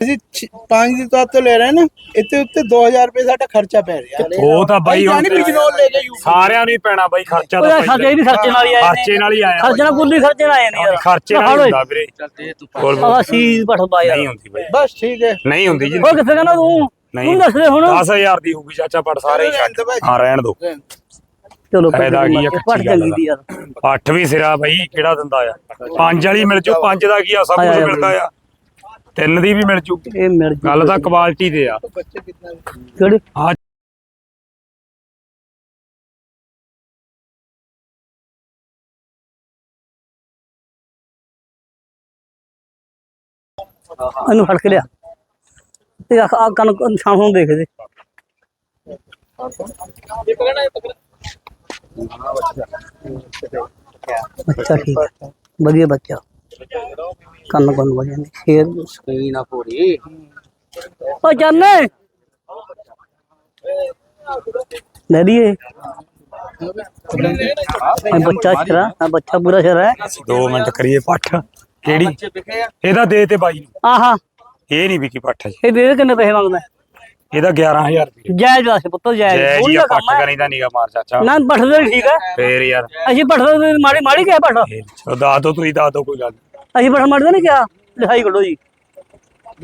ਅਸੀਂ ਛ- ਪੰਜ ਦੀ ਤੌਰ ਤੇ ਲੈ ਰਹੇ ਨਾ ਇੱਥੇ ਉੱਤੇ 2000 ਰੁਪਏ ਸਾਡਾ ਖਰਚਾ ਪੈ ਰਿਹਾ। ਉਹ ਤਾਂ ਬਾਈ ਹੁਣ ਜਾਨੀ ਬਿਜਨੋਲ ਲੈ ਕੇ ਯੂ ਸਾਰਿਆਂ ਨੂੰ ਹੀ ਪੈਣਾ ਬਾਈ ਖਰਚਾ ਤਾਂ ਖਰਚੇ ਪਹਿਲਾਂ ਨਹੀਂ ਖਰਚੇ ਨਾਲ ਹੀ ਆਏ ਖਰਚੇ ਨਾਲ ਹੀ ਆਇਆ ਖਰਚੇ ਨਾਲ ਕੁੱਲੀ ਖਰਚੇ ਨਾਲ ਆਏ ਨੇ ਖਰਚੇ ਨਾਲ ਹੁੰਦਾ ਵੀਰੇ। ਆਹ ਸੀ ਪਠਦਾ ਯਾਰ ਨਹੀਂ ਹੁੰਦੀ ਬਾਈ। ਬਸ ਠੀਕ ਹੈ। ਨਹੀਂ ਹੁੰਦੀ ਜੀ। ਉਹ ਕਿੱਥੇ ਕਹਿੰਦਾ ਤੂੰ? ਨਹੀਂ। ਤੂੰ ਦੱਸ ਦੇ ਹੁਣ। 10000 ਦੀ ਹੋਊਗੀ ਚਾਚਾ ਪੜ ਸਾਰੇ ਹੀ ਛੱਡ। ਹਾਂ ਰਹਿਣ ਦੋ। ਚਲੋ ਫਾਇਦਾ ਕੀ ਆ, ਪਟ ਕੱਚੀ ਗੱਲ ਚੰਗੀ ਦੀ। ਯਾਰ। ਅੱਠ ਵੀ ਸਿਰਾ ਬਾਈ ਕਿਹੜਾ ਦਿੰਦਾ ਆ? ਪੰਜ ਵਾਲੀ ਮਿਲ ਜੂ ਪੰਜ ਦਾ ਕੀ ਆ ਸਭ ਕੁਝ ਮਿਲਦਾ ਆ। ਤਿੰਨ ਦੀ ਵੀ ਮਿਲ ਜੂ। ਇਹ ਮਿਲ ਜੂ ਗੱਲ ਤਾਂ ਕੁਆਲਿਟੀ ਤੇ ਆ। ਬੱਚੇ ਕਿੰਨਾ ਕਿਹੜੇ? ਆ ਇਹਨੂੰ ਫੜ ਕੇ ਲਿਆ। ਤੇ ਆ ਆ ਕੰਨ ਸ਼ਾਮ ਨੂੰ ਦੇਖ ਦੇ। ਬੱਚਾ ਠੀਕ। ਵਧੀਆ ਬੱਚਾ। ਕੰਨ ਕੰਨ ਵਧੀਆ ਨੇ ਸ਼ੇਰ ਸਕੀਨ ਆ ਪੂਰੀ। ਉਹ ਜਾਨੇ। ਲੈ ਲਈਏ। ਇਹ ਬੱਚਾ ਸ਼ਰਾ ਆ ਬੱਚਾ ਪੂਰਾ ਸ਼ਰਾ ਹੈ 2 ਮਿੰਟ ਕਰੀਏ ਪੱਠ। ਕਿਹੜੀ? ਇਹਦਾ ਦੇ ਤੇ ਬਾਈ ਨੂੰ। ਆਹਾ। ਇਹ ਨਹੀਂ ਵਿਕੀ ਪੱਠ ਇਹ ਦੇ ਦੇ ਕਿੰਨੇ ਪੈਸੇ ਮੰਗਦਾ? ਇਹਦਾ 11000 ਰੁਪਏ। ਜਾਇਜ਼ ਵਾਸਤੇ ਪੁੱਤਰ ਜੈ ਜੀ ਪੱਠ ਕੰਮ ਹੈ ਕਰੀ ਦਾ ਨੀਗਾ ਮਾਰ ਚਾਚਾ। ਨਾ ਪੱਠਦੇ ਠੀਕ ਹੈ ਫੇਰ ਯਾਰ। ਅਸੀਂ ਪੱਠਦੇ ਮਾੜੀ ਮਾੜੀ ਕਿਹਾ ਪੱਠ ਇਹ ਚਲੋ ਦੱਸ ਦੋ ਤੁਸੀਂ ਦੱਸ ਦੋ ਕੋਈ ਗੱਲ ਨੀ। ਅਸੀਂ ਪੱਠ ਮਾਰਦੇ ਨਹੀਂ ਕਿਹਾ। ਲਿਖਾਈ ਕੱਢੋ ਜੀ।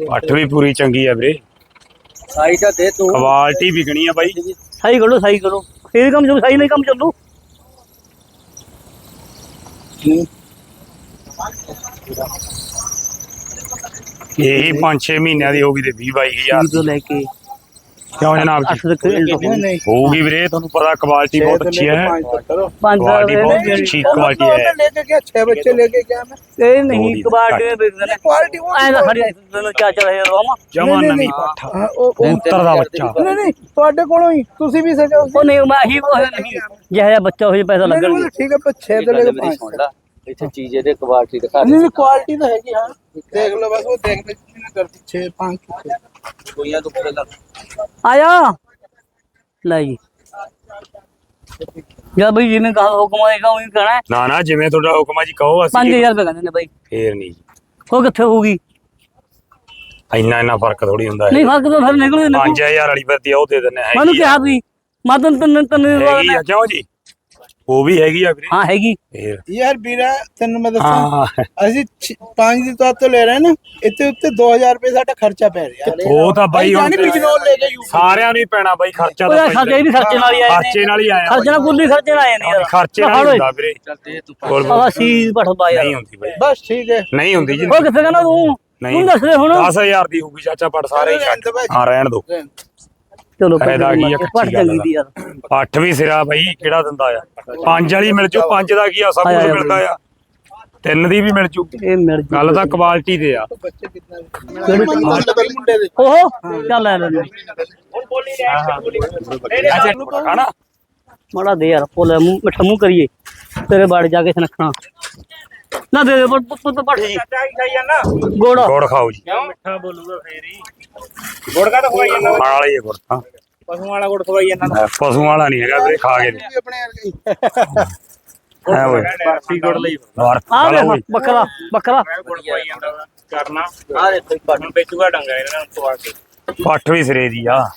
ਪੱਠ ਵੀ ਪੂਰੀ ਚੰਗੀ ਆ ਵੀਰੇ। ਸਾਈ ਤਾਂ ਦੇ ਤੂੰ। ਕੁਆਲਿਟੀ ਵਿਕਣੀ ਆ ਬਾਈ। ਸਹੀ ਕੱਢੋ ਸਹੀ ਕਰੋ। ਫੇਰ ਕੰਮ ਜੋ ਸਹੀ ਨਹੀਂ ਕੰਮ ਚੱਲੂ। ਇਹੀ 5-6 ਮਹੀਨਿਆਂ ਦੀ ਹੋਊਗੀ ਤੇ 20-22000 ਤੋਂ ਲੈ ਕੇ ਕਿਉਂ ਜਨਾਬ ਜੀ? ਨਹੀਂ? ਹੋਊਗੀ ਵੀਰੇ ਤੁਹਾਨੂੰ ਪਤਾ ਕੁਆਲਿਟੀ ਬਹੁਤ ਅੱਛੀ ਹੈ। ਪੰਜ ਕੁਆਲਿਟੀ ਬਹੁਤ ਅੱਛੀ ਕੁਆਲਿਟੀ ਹੈ। ਲੈ ਕੇ ਗਿਆ 6 ਬੱਚੇ ਲੈ ਕੇ ਗਿਆ ਮੈਂ। ਇਹ ਨਹੀਂ ਕਬਾੜ ਦੇ ਵੇਚਦੇ ਨੇ ਕੁਆਲਿਟੀ ਉਹ ਐਂ ਤਾਂ ਖੜੀ ਤੈਨੂੰ ਚਾਰ ਚਾਰ ਹਜ਼ਾਰ ਦਵਾਵਾਂ ਜਮਾ ਨਹੀਂ, ਨਵੀਂ ਨਹੀਂ। ਪੱਠ ਹਾਂ ਉਹ ਉਹ- ਕਬੂਤਰ ਦਾ ਬੱਚਾ। ਨਹੀਂ ਨਹੀਂ ਤੁਹਾਡੇ ਕੋਲੋਂ ਹੀ। ਤੁਸੀਂ ਵੀ ਸਜੋ। ਉਹ ਨਹੀਂ ਮੈਂ ਹੀ ਉਹ ਨਹੀਂ। ਜਿਹੜਾ ਜਿਹਾ ਬੱਚਾ ਹੋਏ ਪੈਸਾ ਲੱਗਣਗੇ ਠੀਕ ਹੈ ਪਰ 6 ਤੋਂ ਲੈ ਕੇ 5 ਸੁਣ ਲਾ। ਇੱਥੇ ਚੀਜ਼ ਇਹਦੇ ਕੁਆਲਿਟੀ ਦਿਖਾ ਨਹੀਂ ਨਹੀਂ ਕੁਆਲਿਟੀ ਤਾਂ ਹੈਗੀ ਹਾਂ। ਦੇਖ ਲਓ ਬਸ ਉਹ ਦੇਖ ਲੈ ਕਿੰਨੇ ਕਰਦੀ 6 5 ਕੋਈਆਂ ਤੋਂ ਪਹਿਲਾਂ ਆਇਆ। ਲੈ ਜੀ। ਜਾਂ ਬਈ ਜਿਹਨੇ ਕਹਾ ਹੁਕਮ ਆਏਗਾ ਉਹੀ ਕਹਣਾ ਹੈ। ਨਾ ਨਾ ਜਿਵੇਂ ਤੁਹਾਡਾ ਹੁਕਮ ਆ ਜੀ ਕਹੋ ਪੰਜ ਅਸੀਂ ਹਜ਼ਾਰ ਰੁਪਏ ਕਹਿੰਦੇ ਨੇ ਬਾਈ। ਫੇਰ ਨਹੀਂ ਜੀ। ਉਹ ਕਿੱਥੇ ਹੋਊਗੀ? ਇੰਨਾ ਇੰਨਾ ਫ਼ਰਕ ਥੋੜੀ ਹੁੰਦਾ ਨਹੀਂ ਫ਼ਰਕ ਤਾਂ ਫਿਰ ਨਿਕਲੂ ਨਿਕਲੂ। 5000 ਵਾਲੀ ਫਿਰਦੀ ਆ ਉਹ ਦੇ ਦਿੰਨੇ ਮੈਨੂੰ ਕਿਹਾ ਵੀ ਮੈਂ ਤੈਨੂੰ ਤਿੰਨ ਤਿੰਨ ਹੈਗੀ ਆ ਕਿਉਂ ਜੀ? ਉਹ ਵੀ ਹੈਗੀ ਆ ਵੀਰੇ। ਹਾਂ ਹੈਗੀ। ਫੇਰ। ਯਾਰ ਵੀਰਾ ਤੈਨੂੰ ਮੈਂ ਦੱਸਾਂ ਹਾਂ ਅਸੀਂ ਛ- ਪੰਜ ਦੀ ਤੌਰ ਤੇ ਲੈ ਰਹੇ ਨਾ ਇੱਥੇ ਉੱਤੇ 2000 ਰੁਪਏ ਸਾਡਾ ਖਰਚਾ ਪੈ ਰਿਹਾ। ਉਹ ਤਾਂ ਬਾਈ ਹੁਣ ਜਾਨੀ ਬਿਜਨੋਲ ਲੈ ਕੇ ਯੂ ਸਾਰਿਆਂ ਨੂੰ ਹੀ ਪੈਣਾ ਬਾਈ ਖਰਚਾ ਤਾਂ ਖਰਚੇ ਨਹੀਂ ਖਰਚੇ ਨਾਲ ਹੀ ਆਏ ਨੇ। ਖਰਚੇ ਨਾਲ ਹੀ ਆਇਆ ਖਰਚੇ ਨਾਲ ਕੁੱਲੀ ਖਰਚੇ ਨਾਲ ਆਏ ਨੇ ਯਾਰ। ਖਰਚੇ ਨਾਲ ਹੁੰਦਾ ਵੀਰੇ। ਚੱਲ ਦੇ ਤੂੰ ਹੋਰ ਆਹ ਸੀ ਪਠਦਾ ਯਾਰ। ਨਹੀਂ ਹੁੰਦੀ ਬਾਈ। ਬਸ ਠੀਕ ਹੈ। ਨਹੀਂ ਹੁੰਦੀ ਜੀ। ਉਹ ਕਿੱਥੇ ਕਹਿੰਦਾ ਤੂੰ? ਨਹੀਂ। ਤੂੰ ਦੱਸ ਦੇ ਹੁਣ। 10000 ਦੀ ਹੋਊਗੀ ਚਾਚਾ ਪੜ ਸਾਰੇ ਹੀ ਛੱਡ। ਹਾਂ ਰਹਿਣ ਦੋ। ਚਲੋ ਫਾਇਦਾ ਕੀ ਆ, ਕੱਚੀ ਗੱਲ ਚੰਗੀ ਦੀ। ਅੱਠ ਵੀ ਸਿਰਾ ਬਾਈ ਕਿਹੜਾ ਦਿੰਦਾ ਆ? ਪੰਜ ਵਾਲੀ ਮਿਲ ਜੂ ਪੰਜ ਦਾ ਕੀ ਆ ਸਭ ਕੁਝ ਮਿਲਦਾ ਆ। ਤਿੰਨ ਦੀ ਵੀ ਮਿਲ ਜੂ। ਇਹ ਮਿਲ ਜੂ ਗੱਲ ਤਾਂ ਕੁਆਲਿਟੀ ਤੇ ਆ। ਬੱਚੇ ਕਿੰਨਾ ਮੁੰਡੇ ਦੇ? ਓਹੋ ਚੱਲ ਲੈ ਲੈ। ਮਾੜਾ ਦੇ ਯਾਰ ਪੋਲੇ ਮੂੰਹ ਮਿੱਠਾ ਮੂੰਹ ਕਰੀਏ। ਤੇਰੇ ਬਾੜ ਜਾ ਕੇ ਸਨਖਣਾ ਨਾ ਦੇ ਦੇ ਪੁੱਤ ਪੁੱਤ ਪੜ ਜੀ ਗੋੜਾ। ਗੁੜ ਖਾਓ ਜੀ। ਮਿੱਠਾ ਬੋਲੂਗਾ ਫੇਰ ਹੀ। ਗੁੜ ਕਾ ਤਾਂ ਖਵਾਈ ਜਾਂਦਾ? ਖਾਣ ਵਾਲਾ ਹੀ ਹੈ ਗੁੜ ਤਾਂ। ਪਸ਼ੂ ਵਾਲਾ ਗੁੜ ਖਵਾਈ ਜਾਂਦਾ। ਅਹ ਪਸ਼ੂਆਂ ਵਾਲਾ ਨਹੀਂ ਹੈਗਾ ਵੀਰੇ ਖਾ ਕੇ। ਆਪਣੇ ਵਰਗੇ। ਹੈ ਓਏ। ਬਰਫੀ ਗੁੜ ਲਈ। ਆ ਵੇ। ਬੱਕਰਾ ਬੱਕਰਾ। ਗੁੜ ਖਵਾਈ ਜਾਂਦਾ। ਕਰਨਾ। ਆ ਦੇ ਕੋਈ ਪੱਟ। ਹੁਣ ਵੇਚੂਗਾ ਡੰਗਾ ਇਹਨਾਂ ਨੂੰ ਪਵਾ ਕੇ। ਪੱਠ ਵੀ ਸਿਰੇ ਦੀ ਆ।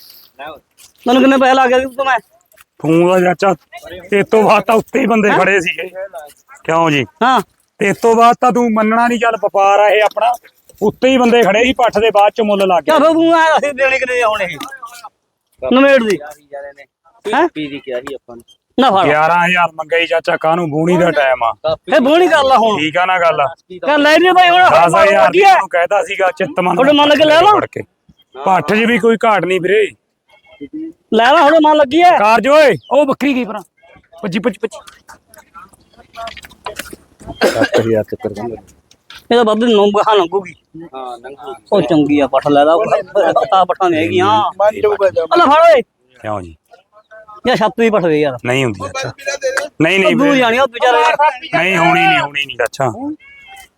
ਮੈਨੂੰ ਕਿੰਨੇ ਪੈਸੇ ਲੱਗ ਗਏ ਤੂੰ ਮੈਂ? ਤੂੰ ਦਾ ਚਾਚਾ ਤੇ ਤੋਂ ਬਾਅਦ ਤਾਂ ਉੱਤੇ ਹੀ ਬੰਦੇ ਖੜੇ ਸੀਗੇ। ਕਿਉਂ ਜੀ? ਹਾਂ। ਤੇ ਤੋਂ ਬਾਅਦ ਤਾਂ ਤੂੰ ਮੰਨਣਾ ਨਹੀਂ ਚੱਲ ਵਪਾਰ ਆ ਇਹ ਆਪਣਾ। ਉੱਤੇ ਹੀ ਬੰਦੇ ਖੜੇ ਸੀ ਪੱਠ ਦੇ ਬਾਅਦ ਚ ਮੁੱਲ ਲੱਗ ਗਿਆ। ਤੂੰ ਆ ਅਸੀਂ ਦੇਣੇ ਕਿਨੇ ਹੁਣ ਇਹ? ਨਵੇੜ ਦੀ। ਹੈਂ? ਪੀ ਦੀ ਕਿਹਾ ਸੀ ਆਪਾਂ ਨੂੰ। ਨਾ ਫੜ। 11000 ਮੰਗਾਈ ਚਾਚਾ ਕਾਹਨੂੰ ਬੂਣੀ ਦਾ ਟਾਈਮ ਆ। ਕਾਪੀ ਇਹ ਬੋਣੀ ਕਰ ਲਾ ਹੁਣ। ਠੀਕ ਆ ਨਾ ਗੱਲ। ਕਰ ਲੈ ਨਹੀਂ ਭਾਈ ਹੁਣ 10000 ਦੀ ਨੂੰ ਕਹਿਦਾ ਸੀਗਾ ਚਿੱਤਮਨ ਤੁਹਾਡੇ ਮਨ ਕੇ ਲੈ ਲਓ। ਪੱਠ 'ਚ ਵੀ ਕੋਈ ਘਾਟ ਨਹੀਂ ਵੀਰੇ। ਲੈ ਲਾ ਹੁਣ ਮਨ ਲੱਗੀ ਐ। ਕਾਰਜ ਓਏ। ਉਹ ਬੱਕਰੀ ਗਈ ਪਰਾਂ ਭੱਜੀ ਭੱਜੀ ਭੱਜੀ ਹਜ਼ਾਰ ਤੇ ਕਰ ਦਾਂਗੇ। ਇਹ ਤਾਂ ਬੱਦ ਨੂੰ ਬਹਾ ਲੰਗੂਗੀ ਹਾਂ ਨੰਗੂ ਉਹ ਚੰਗੀ ਆ ਪਠ ਲੈ ਲਾ ਆ ਪਠਾਂ ਨੇ ਹੈਗੀਆਂ ਮਨ ਜਾ ਅੱਲਾ ਫੜ ਓਏ। ਕਿਉਂ ਜੀ? ਇਹ ਛੱਤ ਵੀ ਪਠ ਦੇ ਯਾਰ। ਨਹੀਂ ਹੁੰਦੀ ਅੱਛਾ। ਦੇ ਦੇ ਨਹੀਂ ਨਹੀਂ ਦੂਰ ਵੀਰੇ ਜਾਣੀ ਉਹ ਵਿਚਾਰੇ ਨਹੀਂ ਹੋਣੀ ਨਹੀਂ ਹੋਣੀ ਨਹੀਂ ਅੱਛਾ।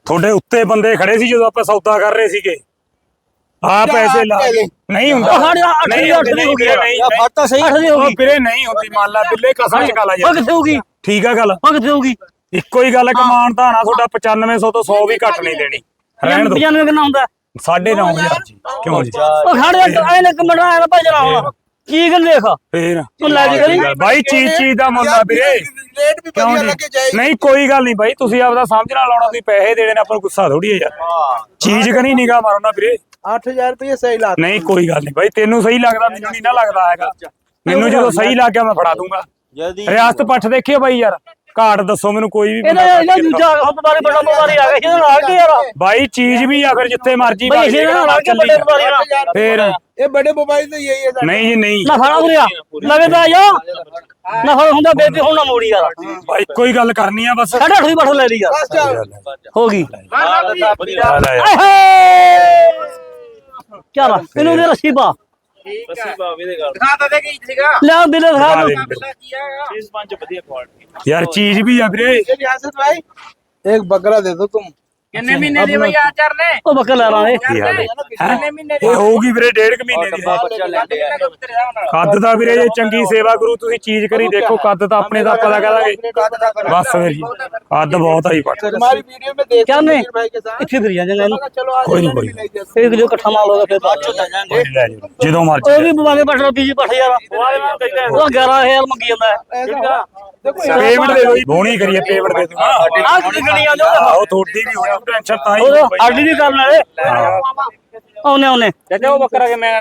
ਤੁਹਾਡੇ ਉੱਤੇ ਬੰਦੇ ਖੜੇ ਸੀ ਜਦੋਂ ਆਪਾਂ ਸੌਦਾ ਕਰ ਰਹੇ ਸੀਗੇ? ਆ ਪੈਸੇ ਲਾ ਨਹੀਂ ਹੁੰਦਾ। ਉਹ ਦੀ ਨਹੀਂ ਅੱਠ ਦੀ ਹੋ ਗਈ ਵੀਰੇ, ਨਹੀਂ, ਫੜ ਤਾਂ ਸਹੀ ਅੱਠ ਦੀ ਹੋ ਉਹ ਗਈ। ਵੀਰੇ ਨਹੀਂ ਹੁੰਦੀ ਮੰਨ ਲਾ ਬਿੱਲੇ ਕਸਮ ਚ ਕਾਲਾ ਉਹ ਕਿੱਥੇ ਹੋਗੀ ਠੀਕ ਆ ਗੱਲ। ਉਹ ਕਿੱਥੇ ਇੱਕੋ ਹੀ ਗੱਲ ਕਮਾਨ ਤਾਂ ਨਾ ਤੁਹਾਡਾ 9500 ਤੋਂ 100 ਵੀ ਘੱਟ ਨਹੀਂ ਦੇਣੀ। ਰਹਿਣ ਦੋ 95 ਕਿੰਨਾ ਹੁੰਦਾ? 9500 ਜੀ। ਕਿਉਂ ਜੀ? ਉਹ ਖੜ ਜਾ ਐ ਨਾ ਕਮੜਾ ਐ ਨਾ ਭਜਣਾ ਹੁਣ। ਕੀ ਗੱਲ ਦੇਖ ਫੇਰ। ਤੂੰ ਲੈ ਕੇ ਕਰੀ ਬਾਈ ਚੀਜ਼ ਚੀਜ਼ ਦਾ ਮੁੱਲ ਆ ਵੀਰੇ। ਰੇਟ ਵੀ ਕਿਉਂ ਵਧੀਆ ਜੀ? ਲੱਗੇ ਜਾਏ ਨਹੀਂ ਕੋਈ ਗੱਲ ਨਹੀਂ ਬਾਈ ਤੁਸੀਂ ਆਪਦਾ ਸਮਝ ਨਾਲ ਲਾਉਣਾ ਤੁਸੀਂ ਪੈਸੇ ਦੇਣੇ ਨੇ ਆਪਾਂ ਨੂੰ ਗੁੱਸਾ ਥੋੜੀ ਹੈ ਯਾਰ। ਚੀਜ਼ ਕਨੀ ਨਿਗਾ ਮਾਰੋ ਨਾ ਵੀਰੇ। 8000 ਰੁਪਏ ਸਹੀ ਲਾ ਨਹੀਂ ਕੋਈ ਗੱਲ ਨਹੀਂ ਬਾਈ ਤੈਨੂੰ ਸਹੀ ਲੱਗਦਾ ਮੈਨੂੰ ਨਹੀਂ ਨਾ ਲੱਗਦਾ ਹੈਗਾ। ਮੈਨੂੰ ਜਦੋਂ ਸਹੀ ਲੱਗ ਗਿਆ ਮੈਂ ਫੜਾ ਦੂੰਗਾ। ਜਲਦੀ। ਰਿਆਸਤ ਪੱਠ ਦੇਖਿਓ ਬਾਈ ਯਾਰ। ਕਾਰਡ ਦੱਸੋ ਮੈਨੂੰ ਕੋਈ ਵੀ ਇਹਦਾ ਇਹਦਾ ਦੂਜਾ ਹੱਥਦਾਰੀ ਬੜਾ ਬਿਮਾਰੀ ਆ ਗਿਆ ਇਹਦੇ ਨਾਲ ਕੀ ਯਾਰ ਬਾਈ ਚੀਜ਼ ਵੀ ਆ ਫਿਰ ਜਿੱਥੇ ਮਰਜ਼ੀ ਬਈ ਇਹਦੇ ਨਾਲ ਆ ਕੇ ਵੱਡੇ ਬਿਮਾਰੀ ਨਾਲ ਫੇਰ ਇਹ ਬੜੇ ਮੋਬਾਈਲ ਤੇ ਯਹੀ ਹੈ ਨਹੀਂ ਜੀ ਨਹੀਂ। ਨਾ ਫੜਾ ਉਰਿਆ ਲਵੇ ਤਾਂ ਜਾ ਨਾ ਫੜ ਹੁੰਦਾ ਬੇਬੀ ਹੁਣ ਨਾ ਮੋੜੀ ਯਾਰ। ਬਾਈ ਕੋਈ ਗੱਲ ਕਰਨੀ ਆ ਬਸ। ਸਾਡਾ ਅਠਵੀਂ ਪੱਠ ਲੈ ਲਈ ਯਾਰ। ਹੋ ਗਈ। ਆ ਯਾਰ। ਆਹੇ ਚੱਲ ਇਹਨੂੰ ਦੇ ਰੱਸੀ ਪਾ ਅਸੀਂ ਬਾਵੇ ਦੇ ਗੱਲ ਦਿਖਾ ਤਾਂ ਦੇ ਕੀ ਸੀਗਾ ਲੈ ਬਿਲੇ ਦਿਖਾ ਖਾ ਦੇ ਪਤਾ ਕੀ ਆ ਇਸ ਪੰਜ ਵਧੀਆ ਕੁਆਲਿਟੀ ਯਾਰ ਚੀਜ਼ ਵੀ ਆ ਵੀਰੇ ये रियासत भाई एक बकरा दे दो तुम ਚੰਗੀ ਸੇਵਾ ਕਰੂ ਤੁਸੀਂ ਚੀਜ਼ ਕਰੀ ਦੇਖੋ ਕੱਦ ਤਾਂ ਆਪਣੇ ਦਾ ਪਤਾ ਕਰਾਂਗੇ। ਬਸ ਵੀਰ ਕੱਦ ਬਹੁਤ ਆਈ ਪਟ। ਮਾਰੀ ਵੀਡੀਓ ਮੇ ਦੇਖ ਕਿਆ ਇੱਥੇ ਫਿਰ ਜਾ ਜਾਂਗੇ ਕੋਈ ਨਹੀਂ ਕੋਈ ਇਹ ਕਿਲੋ ਇਕੱਠਾ ਮਾਲ ਹੋਗਾ ਫਿਰ ਬਾਅਦ ਚ ਜਦੋਂ ਮਰਜ਼ੀ ਉਹ ਵੀ ਬਵਾਗੇ ਪਟ ਲੋ ਪਟ ਮੰਗੀ ਜਾਂਦਾ ਪੇਮੈਂਟ ਦੇ ਦੋ ਬੋਣੀ ਕਰੀਏ ਪੇਮੈਂਟ ਦੇ ਦੋ ਆ ਕਿੰਨੀ ਆ ਜਾਓ। ਆਹੋ ਥੋੜੀ ਵੀ ਹੋਣਾ ਟੈਨਸ਼ਨ ਤਾਂ ਹੀ ਅੱਡੀ ਦੀ ਕਰਨ ਵਾਲੇ ਆਉਨੇ ਆਉਨੇ। ਚਾਚਾ ਬੱਕਰਾ ਕੇ ਮੈਂ।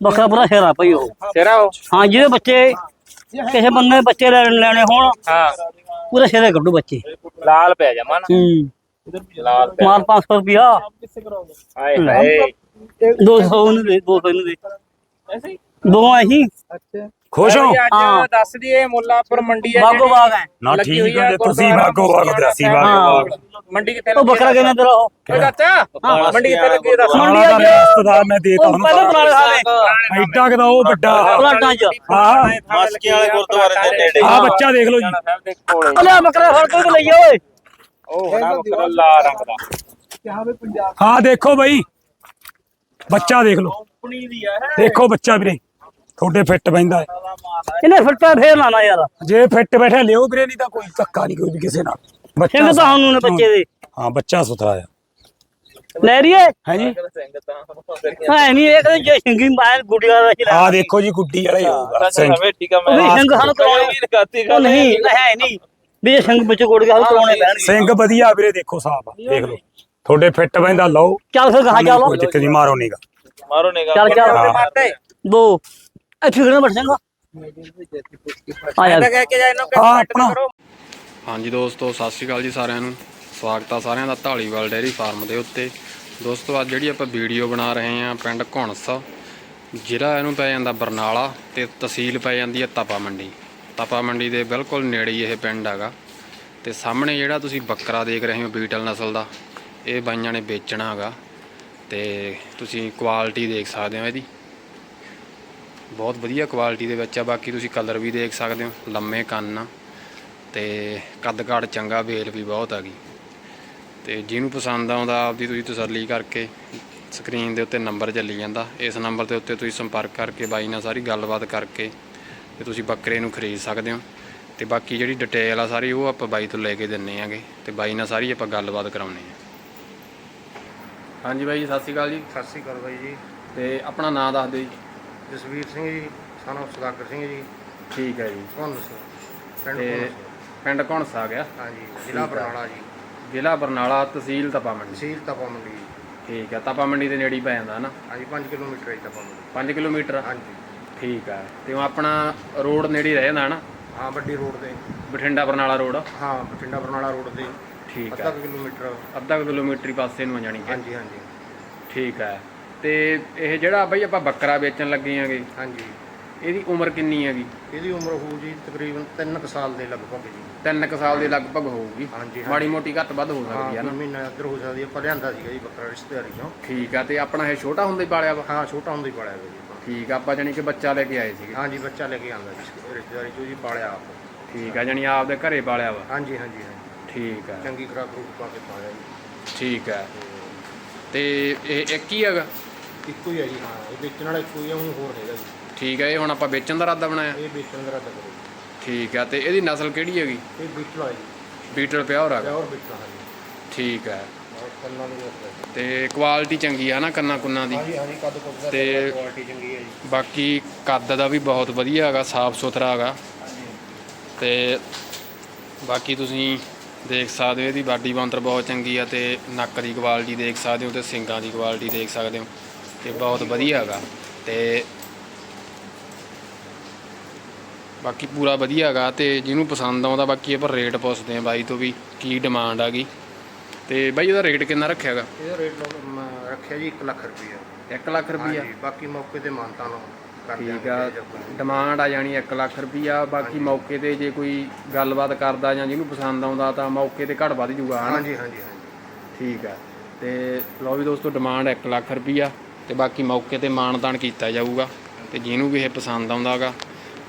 ਬੱਕਰਾ ਪੂਰਾ ਸ਼ੇਰਾ ਭਾਈ ਉਹ। ਸ਼ੇਰਾ ਉਹ? ਹਾਂ ਜਿਹਦੇ ਬੱਚੇ ਕਿਸੇ ਬੰਦੇ ਬੱਚੇ ਲੈਣੇ ਹੋਣ ਹਾਂ। ਪੂਰਾ ਸ਼ੇਰਾ ਕੱਢੋ ਬੱਚੇ। ਲਾਲ ਪੈ ਜਾਮਾ ਨਾ ਹੂੰ। ਲਾਲ ਪੈ ਮਾਰ 500 ਰੁਪਿਆ ਹਾਏ ਹਾਏ। 200 ਨੂੰ ਦੇ 200 ਨੂੰ ਦੇ। ਐਸੇ ਦੋ ਆਹੀ ਅੱਛਾ। ਖੁਸ਼ ਹੋ? ਹਾਂ। ਦੱਸ ਦਈਏ ਮੁੱਲਾਪੁਰ ਮੰਡੀ ਹੈ ਬਾਗੋ ਬਾਗ ਹੈ। ਨਾ ਠੀਕ ਹੈ ਤੁਸੀਂ ਬਾਗੋ ਬਾਗ ਦੱਸੀ ਬਾਗ ਮੰਡੀ ਕਿੱਥੇ ਉਹ ਬੱਕਰਾ ਕਹਿੰਦਾ ਤੇਰਾ ਉਹ? ਚਾਚਾ ਮੰਡੀ ਕਿੱਥੇ ਲੱਗੀ ਦੱਸ। ਮੰਡੀ ਆ ਰਿਸ਼ਤੇਦਾਰ ਨੇ ਦੇਤਾ ਹੁਣ ਪਹਿਲਾਂ ਪੁਰਾਣੇ ਸਾਲੇ ਐਡਾ ਕਿਦਾ ਉਹ ਵੱਡਾ। ਪੁਰਾਣਾ ਚ ਹਾਂ ਮਸਕੀ ਵਾਲੇ ਗੁਰਦੁਆਰੇ ਦੇ ਨੇੜੇ ਆ। ਬੱਚਾ ਦੇਖ ਲਓ ਜੀ। ਲੈ ਬੱਕਰਾ ਫੜ ਕੇ ਲਈ ਓਏ। ਉਹ ਹੋਣਾ ਬੱਕਰਾ। ਲਾਲ ਰੰਗ ਦਾ। ਹਾਂ ਦੇਖੋ ਬਈ। ਬੱਚਾ ਦੇਖ ਲਓ। ਦੇਖੋ ਬੱਚਾ ਵੀਰੇ। ਤੁਹਾਡੇ ਫਿੱਟ ਬੈਂਦਾ ਹੈ। ਇਹਨੇ ਫੱਟਾ ਫੇਰ ਲਾਣਾ ਯਾਰ। ਜੇ ਫਿੱਟ ਬੈਠਾ ਲਿਓ ਵੀਰੇ ਨਹੀਂ ਤਾਂ ਕੋਈ ਧੱਕਾ ਨਹੀਂ ਕੋਈ ਵੀ ਕਿਸੇ ਨਾਲ। ਬੱਚਾ ਸਿੰਘ ਤਾਂ ਹੁਣ ਨੇ ਬੱਚੇ ਦੇ। ਹਾਂ ਬੱਚਾ ਸੁਥਰਾ ਆ। ਲੈ ਰਹੀਏ ਹੈ ਜੀ ਹੈ ਨਹੀਂ ਇਹ ਕਹਿੰਦੇ ਜੇ ਬਾਹਰ ਗੁੱਡੀਆਂ ਦਾ ਚਲਾ ਆ ਦੇਖੋ ਜੀ ਗੁੱਡੀ ਵਾਲਾ ਹੀ। ਹੋਊਗਾ ਸਿੰਘ। ਠੀਕਾ ਉਹ ਵੀ ਸਿੰਘ ਸਾਨੂੰ ਕਰਾਉਣੇ। ਵੀ ਲਗਾਤੀ ਉਹ ਨਹੀਂ ਹੈ ਨਹੀਂ। ਵੀ ਇਹ ਸਿੰਘ ਵਿੱਚ ਗੁੱਡ ਗਿਆ ਕਰਾਉਣੇ ਪੈਣਗੇ। ਸਿੰਘ ਵਧੀਆ ਵੀਰੇ ਦੇਖੋ ਸਾਫ਼ ਆ ਦੇਖ ਲਓ। ਤੁਹਾਡੇ ਫਿੱਟ ਬੈਂਦਾ ਲਓ। ਚੱਲ ਫਿਰ ਗਾਹ ਚੱਲ ਕੋਈ ਨਹੀਂ ਮਾਰੋ ਨੀਗਾ ਮਾਰੋ ਨੇਗਾ ਚੱਲ ਚੱਲ। ਦੋ। ਇੱਥੇ ਕਿਹੜਾ ਬੜ ਸਿੰਘਾ ਆ ਕਹਿ ਕੇ ਜਾ ਇਹਨੂੰ ਆਪਣਾ। ਹਾਂਜੀ ਦੋਸਤੋ, ਸਤਿ ਸ਼੍ਰੀ ਅਕਾਲ ਜੀ ਸਾਰਿਆਂ ਨੂੰ। ਸਵਾਗਤ ਆ ਸਾਰਿਆਂ ਦਾ ਢਾਲੀਵਾਲ ਡੇਅਰੀ ਫਾਰਮ ਦੇ ਉੱਤੇ। ਦੋਸਤੋ, ਅੱਜ ਜਿਹੜੀ ਆਪਾਂ ਵੀਡੀਓ ਬਣਾ ਰਹੇ ਹਾਂ, ਪਿੰਡ ਘੁਣਸ, ਜ਼ਿਲ੍ਹਾ ਇਹਨੂੰ ਪੈ ਜਾਂਦਾ ਬਰਨਾਲਾ ਤੇ ਤਹਿਸੀਲ ਪੈ ਜਾਂਦੀ ਹੈ ਤਪਾ ਮੰਡੀ। ਤਪਾ ਮੰਡੀ ਦੇ ਬਿਲਕੁਲ ਨੇੜੇ ਹੀ ਇਹ ਪਿੰਡ ਹੈਗਾ। ਤੇ ਸਾਹਮਣੇ ਜਿਹੜਾ ਤੁਸੀਂ ਬੱਕਰਾ ਦੇਖ ਰਹੇ ਹੋ, ਬੀਟਲ ਨਸਲ ਦਾ, ਇਹ ਬਾਈਆਂ ਨੇ ਵੇਚਣਾ ਹੈਗਾ। ਤੇ ਤੁਸੀਂ ਕੁਆਲਿਟੀ ਦੇਖ ਸਕਦੇ ਹੋ ਇਹਦੀ। ਬਹੁਤ ਵਧੀਆ ਕੁਆਲਿਟੀ ਦੇ ਵਿੱਚ ਆ ਬਾਕੀ ਤੁਸੀਂ ਕਲਰ ਵੀ ਦੇਖ ਸਕਦੇ ਹੋ ਲੰਮੇ ਕੰਨ ਆ ਤੇ ਕੱਦ ਕਾਠ ਚੰਗਾ ਵੇਲ ਵੀ ਬਹੁਤ ਹੈਗੀ ਤੇ ਜਿਹਨੂੰ ਪਸੰਦ ਆਉਂਦਾ ਆਪਦੀ ਤੁਸੀਂ ਤਸੱਲੀ ਕਰਕੇ ਸਕਰੀਨ ਦੇ ਉੱਤੇ ਨੰਬਰ ਚੱਲੀ ਜਾਂਦਾ। ਇਸ ਨੰਬਰ ਦੇ ਉੱਤੇ ਤੁਸੀਂ ਸੰਪਰਕ ਕਰਕੇ ਬਾਈ ਨਾਲ ਸਾਰੀ ਗੱਲਬਾਤ ਕਰਕੇ ਤੇ ਤੁਸੀਂ ਬੱਕਰੇ ਨੂੰ ਖਰੀਦ ਸਕਦੇ ਹੋ। ਤੇ ਬਾਕੀ ਜਿਹੜੀ ਡਿਟੇਲ ਆ ਸਾਰੀ ਉਹ ਆਪਾਂ ਬਾਈ ਤੋਂ ਲੈ ਕੇ ਦਿੰਨੇ ਆਂਗੇ ਤੇ ਬਾਈ ਨਾਲ ਸਾਰੀ ਆਪਾਂ ਗੱਲਬਾਤ ਕਰਾਉਣੀ ਆ। ਹਾਂਜੀ ਬਾਈ ਜੀ ਸਤਿ ਸ਼੍ਰੀ ਅਕਾਲ ਜੀ। ਸਤਿ ਸ਼੍ਰੀ ਅਕਾਲ ਬਾਈ ਜੀ। ਤੇ ਆਪਣਾ ਨਾਮ ਦੱਸ ਦਿਓ ਜੀ। ਜਸਵੀਰ ਸਿੰਘ ਜੀ ਸਾਨੂੰ ਸੁਦਾਗਰ ਸਿੰਘ ਜੀ। ਠੀਕ ਹੈ ਜੀ। ਘੁੰਨਸ ਪਿੰਡ ਤੇ ਪਿੰਡ ਘੁਣਸਾ ਆ ਗਿਆ? ਹਾਂਜੀ ਜ਼ਿਲ੍ਹਾ ਬਰਨਾਲਾ ਜੀ। ਜ਼ਿਲ੍ਹਾ ਬਰਨਾਲਾ ਤਹਿਸੀਲ ਤਪਾ ਮੰਡੀ ਤਹਿਸੀਲ ਤਪਾ ਮੰਡੀ ਜੀ। ਠੀਕ ਹੈ ਤਪਾ ਮੰਡੀ ਦੇ ਨੇੜੇ ਹੀ ਪੈ ਜਾਂਦਾ ਨਾ? ਹਾਂਜੀ 5 ਕਿਲੋਮੀਟਰ ਹੈ ਤਪਾ ਮੰਡੀ 5 ਕਿਲੋਮੀਟਰ? ਹਾਂਜੀ। ਠੀਕ ਹੈ ਤੇ ਉਹ ਆਪਣਾ ਰੋਡ ਨੇੜੇ ਹੀ ਰਹਿ ਜਾਂਦਾ ਨਾ? ਹਾਂ ਵੱਡੀ ਰੋਡ ਤੇ। ਬਠਿੰਡਾ ਬਰਨਾਲਾ ਰੋਡ? ਹਾਂ ਬਠਿੰਡਾ ਬਰਨਾਲਾ ਰੋਡ ਤੇ। ਠੀਕ ਅੱਧਾ ਹੈ ਕੁ ਕਿਲੋਮੀਟਰ। ਅੱਧਾ ਕੁ ਕਿਲੋਮੀਟਰ ਹੀ ਪਾਸੇ ਨੂੰ ਆ ਜਾਣੀ ਕਿ। ਹਾਂਜੀ ਹਾਂਜੀ। ਠੀਕ ਹੈ। ਤੇ ਇਹ ਜਿਹੜਾ ਬਈ ਆਪਾਂ ਬੱਕਰਾ ਵੇਚਣ ਲੱਗੇ ਆਂਗੇ ਹਾਂਜੀ। ਇਹਦੀ ਉਮਰ ਕਿੰਨੀ ਹੈਗੀ? ਇਹਦੀ ਉਮਰ ਹੋਊ ਜੀ ਤਕਰੀਬਨ 3 ਕੁ ਸਾਲ ਦੇ ਲਗਭਗ ਜੀ। ਤਿੰਨ ਕੁ ਸਾਲ ਦੇ ਲਗਭਗ ਹੋਊਗੀ। ਹਾਂਜੀ। ਮਾੜੀ ਮੋਟੀ ਘੱਟ ਵੱਧ ਹੋ ਸਕਦੀ ਹੈ ਨਾ। ਮਹੀਨਾ ਇੱਧਰ ਹੋ ਸਕਦੀ ਹੈ ਪਰ ਲਿਆਂਦਾ ਸੀਗਾ ਜੀ ਬੱਕਰਾ ਰਿਸ਼ਤੇਦਾਰੀ ਚੋਂ। ਠੀਕ ਹੈ ਤੇ ਆਪਣਾ ਇਹ ਛੋਟਾ ਹੁੰਦਾ ਹੀ ਪਾਲਿਆ ਵਾ? ਹਾਂ ਛੋਟਾ ਹੁੰਦਾ ਹੀ ਪਾਲਿਆ ਹੋਇਆ ਜੀ ਆਪਾਂ। ਠੀਕ ਆ ਆਪਾਂ ਜਾਣੀ ਕਿ ਬੱਚਾ ਲੈ ਕੇ ਆਏ ਸੀਗੇ। ਹਾਂਜੀ ਬੱਚਾ ਲੈ ਕੇ ਆਂਦਾ ਜੀ ਰਿਸ਼ਤੇਦਾਰੀ ਚੋਂ ਜੀ ਪਾਲਿਆ ਆਪ। ਠੀਕ ਆ ਜਾਣੀ ਆਪਦੇ ਘਰੇ ਪਾਲਿਆ ਵਾ। ਹਾਂਜੀ ਹਾਂਜੀ ਹਾਂਜੀ। ਠੀਕ ਹੈ ਚੰਗੀ ਖਰਾਕ ਰੂਪ ਪਾ ਕੇ ਪਾਲਿਆ ਜੀ। ਠੀਕ ਹੈ ਤੇ ਇਹ ਇੱਕ ਹੀ ਹੈਗਾ? ਇੱਕੋ ਹੀ ਹੈ ਜੀ ਹਾਂ ਇਹ ਵੇਚਣ ਵਾਲਾ ਇੱਕੋ ਹੀ ਹੈ ਹੁਣ ਹੋਰ ਹੈਗਾ ਜੀ। ਠੀਕ ਹੈ ਇਹ ਹੁਣ ਆਪਾਂ ਵੇਚਣ ਦਾ ਇਰਾਦਾ ਬਣਾਇਆ? ਇਹ ਵੇਚਣ ਦਾ ਰੱਦ ਕਰੋ ਠੀਕ ਹੈ ਤੇ ਇਹਦੀ ਨਸਲ ਕਿਹੜੀ ਹੈਗੀ? ਇਹ ਬੀਟਲ ਹੈ ਜੀ। ਬੀਟਲ ਪਿਓਰ ਹੈਗਾ ਪਿਓਰ ਬੀਟਲ ਹੈ ਜੀ। ਠੀਕ ਹੈ ਕੰਨਾਂ ਰੱਖਦਾ ਤੇ ਕੁਆਲਿਟੀ ਚੰਗੀ ਆ ਨਾ ਕੰਨਾਂ ਕੁੰਨਾਂ ਦੀ? ਹਾਂਜੀ ਹਾਂਜੀ ਕੱਦ ਕੁੱਦ ਦਾ ਤੇ- ਕੁਆਲਿਟੀ ਚੰਗੀ ਹੈ ਜੀ। ਬਾਕੀ ਕੱਦ ਦਾ ਵੀ ਬਹੁਤ ਵਧੀਆ ਹੈਗਾ ਸਾਫ਼ ਸੁਥਰਾ ਹੈਗਾ। ਤੇ ਬਾਕੀ ਤੁਸੀਂ ਦੇਖ ਸਕਦੇ ਹੋ ਇਹਦੀ ਬਾਡੀ ਬਾਂਤਰ ਬਹੁਤ ਚੰਗੀ ਆ ਤੇ ਨੱਕ ਦੀ ਕੁਆਲਿਟੀ ਦੇਖ ਸਕਦੇ ਹੋ ਤੇ ਸਿੰਗਾਂ ਦੀ ਕੁਆਲਿਟੀ ਦੇਖ ਸਕਦੇ ਹੋ। ਤੇ ਬਹੁਤ ਵਧੀਆ ਹੈਗਾ। ਤੇ ਬਾਕੀ ਪੂਰਾ ਵਧੀਆ ਹੈਗਾ ਤੇ ਜਿਹਨੂੰ ਪਸੰਦ ਆਉਂਦਾ ਬਾਕੀ ਆਪਾਂ ਰੇਟ ਪੁੱਛਦੇ ਆ ਬਾਈ ਤੋਂ ਵੀ ਕੀ ਡਿਮਾਂਡ ਹੈਗੀ ਤੇ ਬਾਈ ਇਹਦਾ ਰੇਟ ਕਿੰਨਾ ਰੱਖਿਆ ਹੈਗਾ? ਇਹਦਾ ਰੇਟ ਮੈਂ ਰੱਖਿਆ ਜੀ 1 ਲੱਖ ਰੁਪਈਆ। 1 ਲੱਖ ਰੁਪਈਆ? ਹਾਂਜੀ ਬਾਕੀ ਮੌਕੇ ਤੇ ਮਾਨਤਾ ਨੂੰ ਕਰ ਠੀਕ ਦਿਆਂਗੇ ਆ ਜੇ। ਡਿਮਾਂਡ ਆ ਜਾਣੀ 1 ਲੱਖ ਰੁਪਈਆ ਬਾਕੀ ਮੌਕੇ ਤੇ ਜੇ ਕੋਈ ਗੱਲਬਾਤ ਕਰਦਾ ਜਾਂ ਜਿਹਨੂੰ ਪਸੰਦ ਆਉਂਦਾ ਤਾਂ ਮੌਕੇ ਤੇ ਘੱਟ ਵੱਧ ਜੂਗਾ ਹਨਾ? ਹਾਂਜੀ ਹਾਂਜੀ ਹਾਂਜੀ। ਠੀਕ ਆ। ਤੇ ਲਓ ਵੀ ਦੋਸਤੋ ਡਿਮਾਂਡ 1 ਲੱਖ ਰੁਪਈਆ। ਤੇ ਬਾਕੀ ਮੌਕੇ ਤੇ ਮਾਨਤਾਨ ਕੀਤਾ ਜਾਊਗਾ ਤੇ ਜਿਹਨੂੰ ਵੀ ਇਹ ਪਸੰਦ ਆਉਂਦਾਗਾ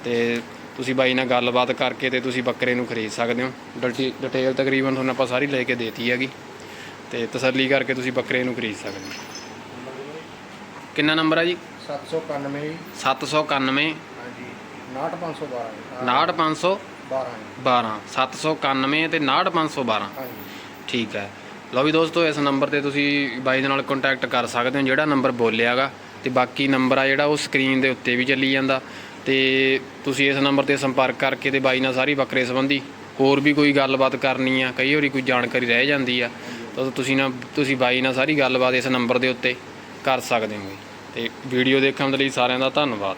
ਤੇ ਤੁਸੀਂ ਬਾਈ ਨਾਲ ਗੱਲਬਾਤ ਕਰਕੇ ਤੇ ਤੁਸੀਂ ਬੱਕਰੇ ਨੂੰ ਖਰੀਦ ਸਕਦੇ ਹੋ। ਡਿਟੇ- ਡਿਟੇਲ ਤਕਰੀਬਨ ਤੁਹਾਨੂੰ ਆਪਾਂ ਸਾਰੀ ਲੈ ਕੇ ਦੇਤੀ ਹੈਗੀ ਤੇ ਤਸੱਲੀ ਕਰਕੇ ਤੁਸੀਂ ਬੱਕਰੇ ਨੂੰ ਖਰੀਦ ਸਕਦੇ ਹੋ। ਕਿੰਨਾ ਨੰਬਰ ਆ ਜੀ? 791 ਜੀ 791 ਹਾਂਜੀ। 69512 69500 12 ਜੀ 12 791 ਤੇ 69512 ਹਾਂਜੀ। ਠੀਕ ਹੈ। ਲਓ ਵੀ ਦੋਸਤੋ, ਇਸ ਨੰਬਰ ਤੇ ਤੁਸੀਂ ਬਾਈ ਦੇ ਨਾਲ ਕੰਟੈਕਟ ਕਰ ਸਕਦੇ ਹੋ, ਜਿਹੜਾ ਨੰਬਰ ਬੋਲਿਆਗਾ। ਤੇ ਬਾਕੀ ਨੰਬਰ ਆ ਜਿਹੜਾ, ਉਹ ਸਕਰੀਨ ਦੇ ਉੱਤੇ ਵੀ ਚੱਲੀ ਜਾਂਦਾ। ਤੇ ਤੁਸੀਂ ਇਸ ਨੰਬਰ ਤੇ ਸੰਪਰਕ ਕਰਕੇ ਤੇ ਬਾਈ ਨਾਲ ਸਾਰੀ ਬੱਕਰੇ ਸੰਬੰਧੀ ਹੋਰ ਵੀ ਕੋਈ ਗੱਲਬਾਤ ਕਰਨੀ ਆ, ਕਈ ਵਾਰੀ ਕੋਈ ਜਾਣਕਾਰੀ ਰਹਿ ਜਾਂਦੀ ਆ, ਤਾਂ ਤੁਸੀਂ ਨਾ, ਤੁਸੀਂ ਬਾਈ ਨਾਲ ਸਾਰੀ ਗੱਲਬਾਤ ਇਸ ਨੰਬਰ ਦੇ ਉੱਤੇ ਕਰ ਸਕਦੇ ਹੋ। ਤੇ ਵੀਡੀਓ ਦੇਖਣ ਦੇ ਲਈ ਸਾਰਿਆਂ ਦਾ ਧੰਨਵਾਦ।